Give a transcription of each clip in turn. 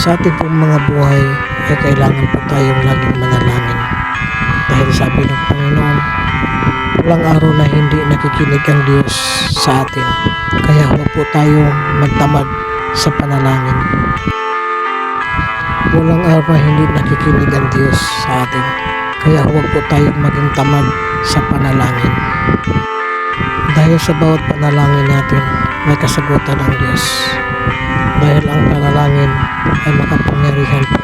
Sa ating pong mga buhay ay kailangan po tayong laging manalangin. Dahil sabi ng Panginoon, walang araw na hindi nakikinig ang Diyos sa atin. Kaya huwag po tayong magtamad sa panalangin. Walang araw na hindi nakikinig ang Diyos sa atin. Kaya huwag po tayong maging tamad sa panalangin. Dahil sa bawat panalangin natin, may kasagutan ang Diyos. Dahil ang panalangin ay makapangyarihan po.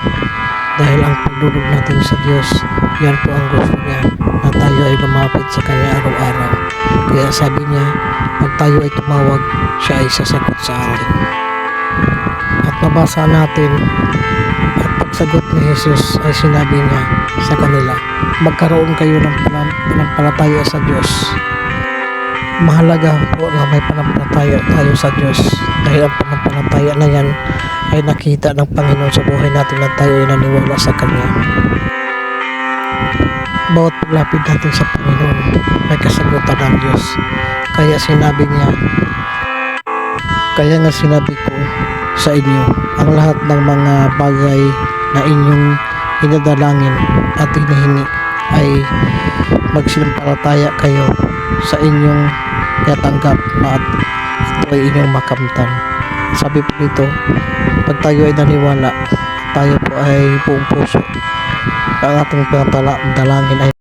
Dahil ang pagdulog natin sa Diyos, yan po ang gusto niya na tayo ay lumapit sa Kanya araw-araw. Kaya sabi niya, pag tayo ay tumawag, siya ay sasagot sa atin. At nabasa natin, at pagsagot ni Jesus ay sinabi niya sa kanila, magkaroon kayo ng panam- panampalataya sa Diyos. Mahalaga po na may panampalataya tayo sa Diyos dahil ang panampalataya na yan ay nakita ng Panginoon sa buhay natin na tayo ay naniwala sa Kanya. Bawat paglapit natin sa Panginoon, may kasagutan ng Diyos. Kaya sinabi niya, kaya nga sinabi ko sa inyo, ang lahat ng mga bagay na inyong inadalangin at hinihingi ay magsilampalataya kayo sa inyong tatanggap at ito ay inyong makamtan. Sabi po dito, pag tayo ay naniwala, tayo po ay buong puso, ang ating pangalangin ay